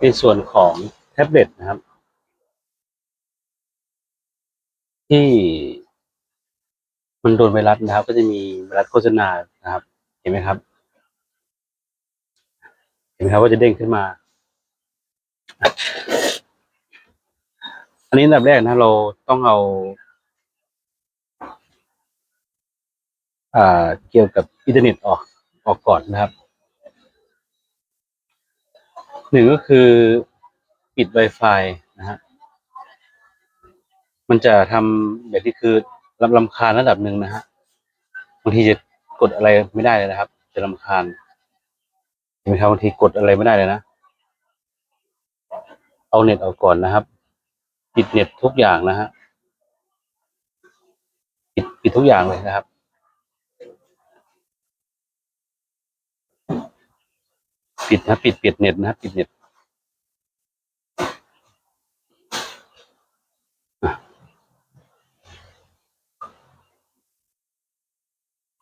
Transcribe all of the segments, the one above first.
ในส่วนของแท็บเล็ตนะครับ ที่มันโดนไวรัสนะครับ ก็จะมีไวรัสโฆษณานะครับ เห็นไหมครับ เห็นไหมครับว่าจะเด้งขึ้นมา อันนี้อันดับแรกนะเราต้องเอาอ่าเกี่ยวกับอินเทอร์เน็ตออกออกก่อนนะครับ หนึ่งก็คือปิด Wi-Fi นะฮะ มันจะทำแบบที่คือรำลำคาญระดับหนึ่งนะฮะ บางทีจะกดอะไรไม่ได้เลยนะครับ จะรำคาญเห็นไหมครับบางทีกดอะไรไม่ได้เลยนะ เอาเน็ตออกก่อนนะครับ ปิดเน็ตทุกอย่างนะฮะ ปิดปิดทุกอย่างเลยนะครับ ปิดนะปิดปิดเน็ตนะปิดเน็ต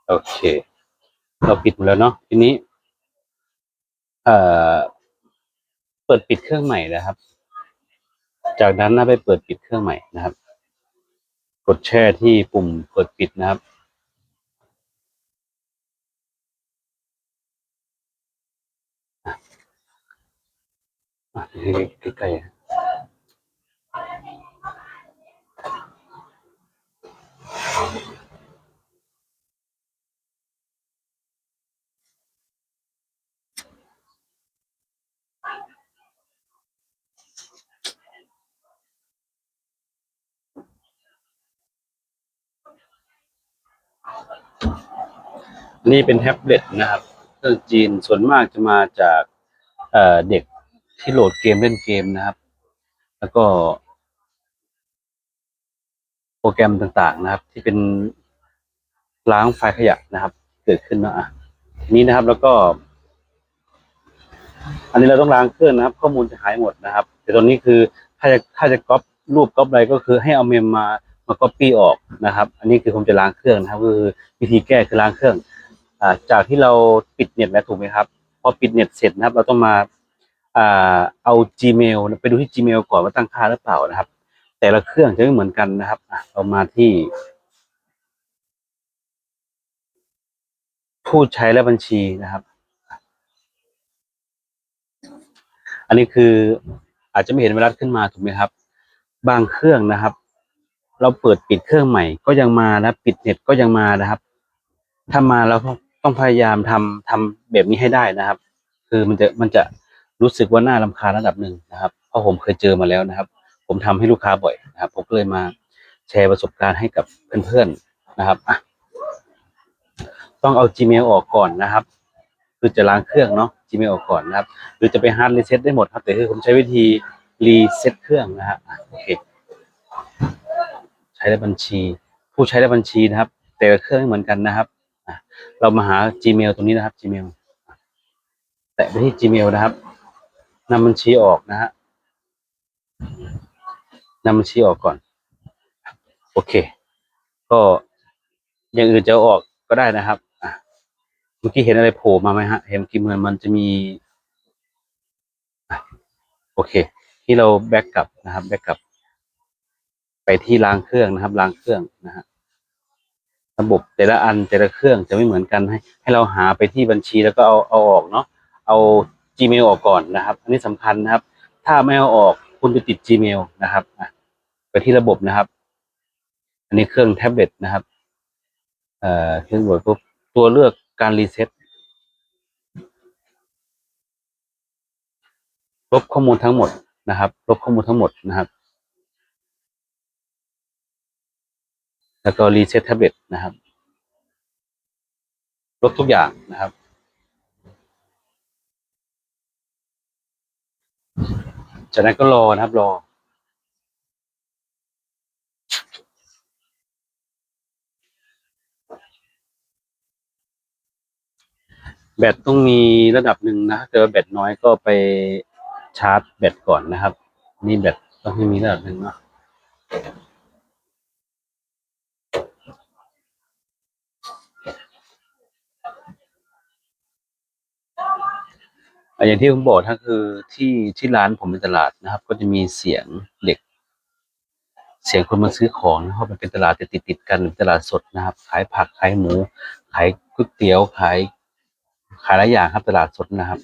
โอเค เราปิดหมดแล้วเนาะทีนี้ เอ่อ เปิดปิดเครื่องใหม่นะครับ จากนั้นนะไปเปิดปิดเครื่องใหม่นะครับ กดแช่ที่ปุ่มเปิดปิดนะครับ ใกล้ๆนี่เป็นแท็บเล็ตนะครับ เครื่องจีนส่วนมากจะมาจากเด็ก ที่โหลดเกมเล่นเกมนะครับ แล้วก็ โปรแกรมต่างๆนะครับ ที่เป็นล้างไฟล์ขยะนะครับ เกิดขึ้นเนอะอะนี้นะครับแล้วก็ อันนี้เราต้องล้างเครื่องนะครับ ข้อมูลจะหายหมดนะครับ แต่ตอนนี้คือถ้าจะถ้าจะก๊อปรูปก๊อปอะไรก็คือให้เอาเมมมามาก๊อปปี้ออกนะครับ อันนี้คือผมจะล้างเครื่องนะครับก็คือวิธีแก้คือล้างเครื่อง อ่า จากที่เราปิดเน็ตแล้วถูกไหมครับ พอปิดเน็ตเสร็จนะครับ เราต้องมา เอา Gmail ไปดูที่ Gmail ก่อนว่าตั้งค่าหรือเปล่านะครับ แต่ละเครื่องจะไม่เหมือนกันนะครับอะเรามาที่ ผู้ใช้และบัญชีนะครับ อันนี้คืออาจจะไม่เห็นไวรัสขึ้นมาถูกไหมครับ บางเครื่องนะครับ เราเปิดปิดเครื่องใหม่ก็ยังมานะปิดเน็ตก็ยังมานะครับ ถ้ามาเราต้องพยายามทำทำแบบนี้ให้ได้นะครับ คือมันจะมันจะ รู้สึกว่าน่ารำคาญระดับหนึ่งนะครับ เพราะผมเคยเจอมาแล้วนะครับ ผมทำให้ลูกค้าบ่อยนะครับ ผมก็เลยมาแชร์ประสบการณ์ให้กับเพื่อนๆนะครับอะต้องเอา Gmail ออกก่อนนะครับ คือจะล้างเครื่องเนาะ Gmail ออกก่อนนะครับ หรือจะไปฮาร์ดรีเซ็ตได้หมดครับ แต่คือผมใช้วิธีรีเซ็ตเครื่องนะฮะอะโอเค ใช้ในบัญชี ผู้ใช้ในบัญชีนะครับ แต่ละเครื่องไม่เหมือนกันนะครับเรามาหา Gmail ตรงนี้นะครับ Gmail แตะไปที่ Gmail นะครับ นำบัญชีออกนะฮะนำบัญชีออกก่อน โอเค ก็อย่างอื่นจะออกก็ได้นะครับอะเมื่อกี้เห็นอะไรโผล่มาไหมฮะ เห็นเมื่อกี้เหมือนมันจะมีโอเค ที่เราแบ็กกลับนะครับ แบ็กกลับ ไปที่ล้างเครื่องนะครับล้างเครื่องนะฮะระบบแต่ละอันแต่ละเครื่องจะไม่เหมือนกันให้ ให้เราหาไปที่บัญชีแล้วก็เอาเอาออกเนาะเอา Gmail ออกก่อนนะครับ อันนี้สำคัญนะครับ ถ้าไม่เอาออกคุณไปติด Gmail นะครับไปที่ระบบนะครับ อันนี้เครื่องแท็บเล็ตนะครับเอ่อเครื่องบดปุ๊บตัวเลือกการรีเซ็ตลบข้อมูลทั้งหมดนะครับ ลบข้อมูลทั้งหมดนะครับ แล้วก็รีเซ็ตแท็บเล็ตนะครับ ลบทุกอย่างนะครับ จากนั้นก็รอนะครับรอ แบตต้องมีระดับหนึ่งนะเจอแบตน้อยก็ไปชาร์จแบตก่อนนะครับ นี่แบตต้องให้มีระดับหนึ่งเนาะ อย่างที่ผมบอกถ้าคือที่ที่ร้านผมในตลาดนะครับ ก็จะมีเสียงเด็ก เสียงคนมาซื้อของเพราะมันเป็นตลาดติดติดๆกันตลาดสดนะครับ ขายผักขายหมู ขายก๋วยเตี๋ยวขาย ขายหลายอย่างครับตลาดสดนะครับ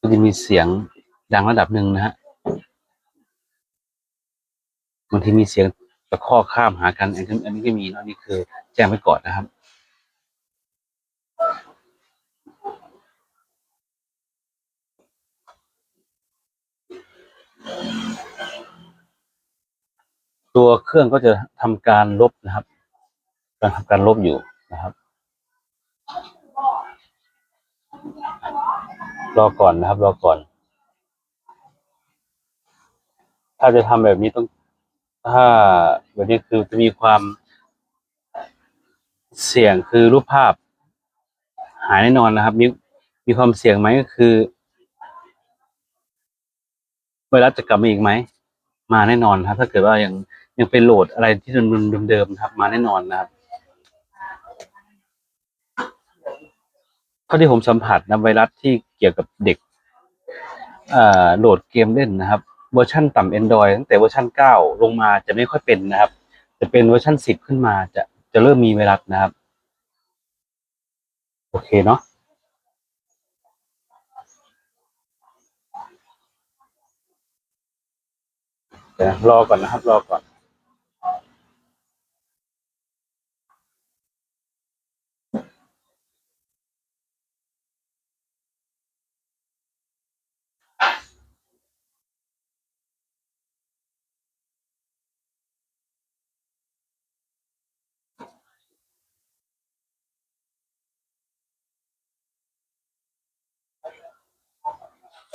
ก็จะมีเสียงดังระดับหนึ่งนะฮะบางทีมีเสียงตะคอข้ามหากันอันนี้อันนี้ก็มีเนะนนี้คือแจ้งไว้ก่อนนะครับ ตัวเครื่องก็จะทำการลบนะครับกำลังทำการลบอยู่นะครับ รอก่อนนะครับ รอก่อน ถ้าจะทำแบบนี้ต้อง ถ้าแบบนี้คือจะมีความเสี่ยงคือรูปภาพ หายแน่นอนนะครับ มีมีความเสี่ยงไหมก็คือไวรัสจะกลับมาอีกไหม มาแน่นอนครับ ถ้าเกิดว่ายัง ยังเป็นโหลดอะไรที่เดิมๆนะครับ มาแน่นอนนะครับเท่าที่ผมสัมผัสนะไวรัสที่เกี่ยวกับเด็กโหลดเกมเล่นนะครับ เวอร์ชันต่ำ Android ตั้งแต่เวอร์ชัน9 ลงมาจะไม่ค่อยเป็นนะครับ จะเป็นเวอร์ชัน10 ขึ้นมาจะจะเริ่มมีไวรัสนะครับ โอเคเนาะรอก่อนนะครับ รอก่อน ข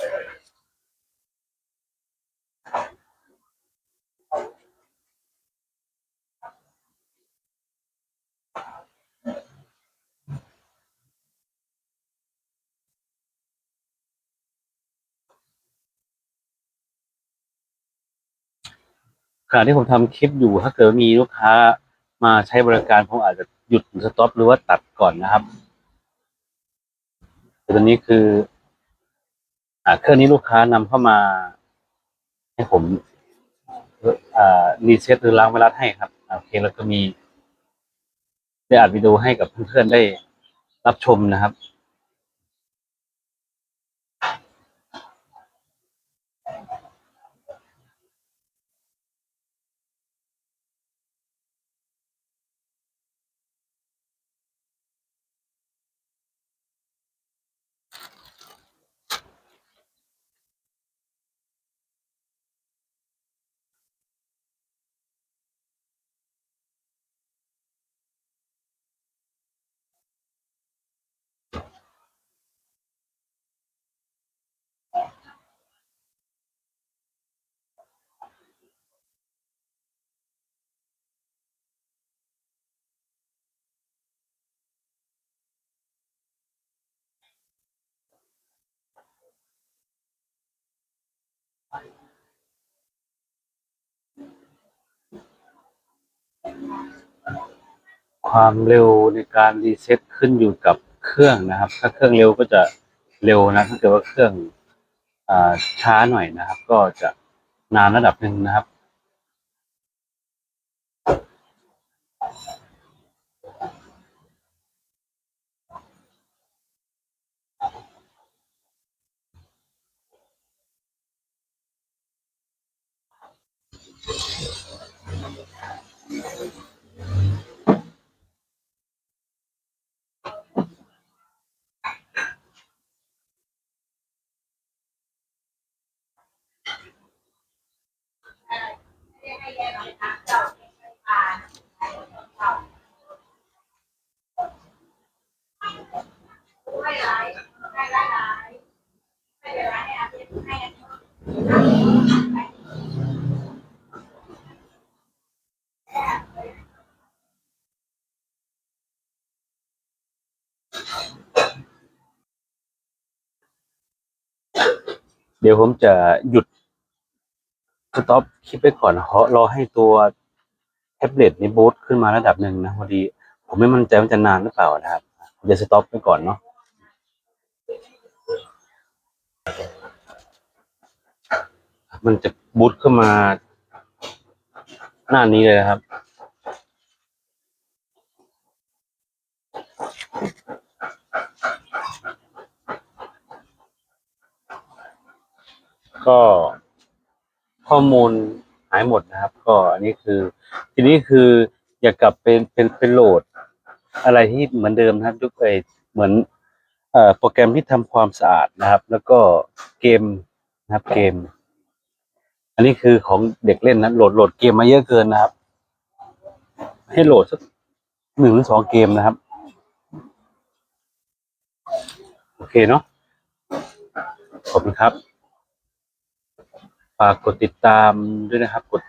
ณะที่ผมทำคลิปอยู่ถ้าเกิดมีลูกค้ามาใช้บริการผมอาจจะหยุดสต็อปหรือว่าตัดก่อนนะครับแต่ตอนนี้คือ เครื่องนี้ลูกค้านำเข้ามา ให้ผมรีเซ็ตหรือล้างไวรัสให้ครับโอเคแล้วก็มีได้อัดวิดีโอให้กับเพื่อนๆได้รับชมนะครับ ความเร็วในการรีเซ็ตขึ้นอยู่กับเครื่องนะครับ ถ้าเครื่องเร็วก็จะเร็วนะถ้าเกิดว่าเครื่องอช้าหน่อยนะครับ ก็จะนานระดับหนึ่งนะครับ Il. เดี๋ยวผมจะหยุดสต็อปคลิปไปก่อนเพราะรอให้ตัวแท็บเล็ตในบูตขึ้นมาระดับหนึ่งนะพอดี ผมไม่มั่นใจว่าจะนานหรือเปล่านะครับผมจะสต็อปไปก่อนเนาะมันจะบูตขึ้นมาหน้านี้เลยนะครับ ก็ข้อมูลหายหมดนะครับ ก็อันนี้คือ ทีนี้คืออยากกลับเป็นเป็นเป็นโหลด อะไรที่เหมือนเดิมนะครับยุคไอเหมือนเอ่อโปรแกรมที่ทำความสะอาดนะครับ แล้วก็เกมนะครับเกม อันนี้คือของเด็กเล่นนะโหลดโหลดเกมมาเยอะเกินนะครับ ให้โหลดสักหนึ่งหรือสองเกมนะครับ โอเคเนาะขอบคุณครับ ฝากกดติดตามด้วยนะครับ กด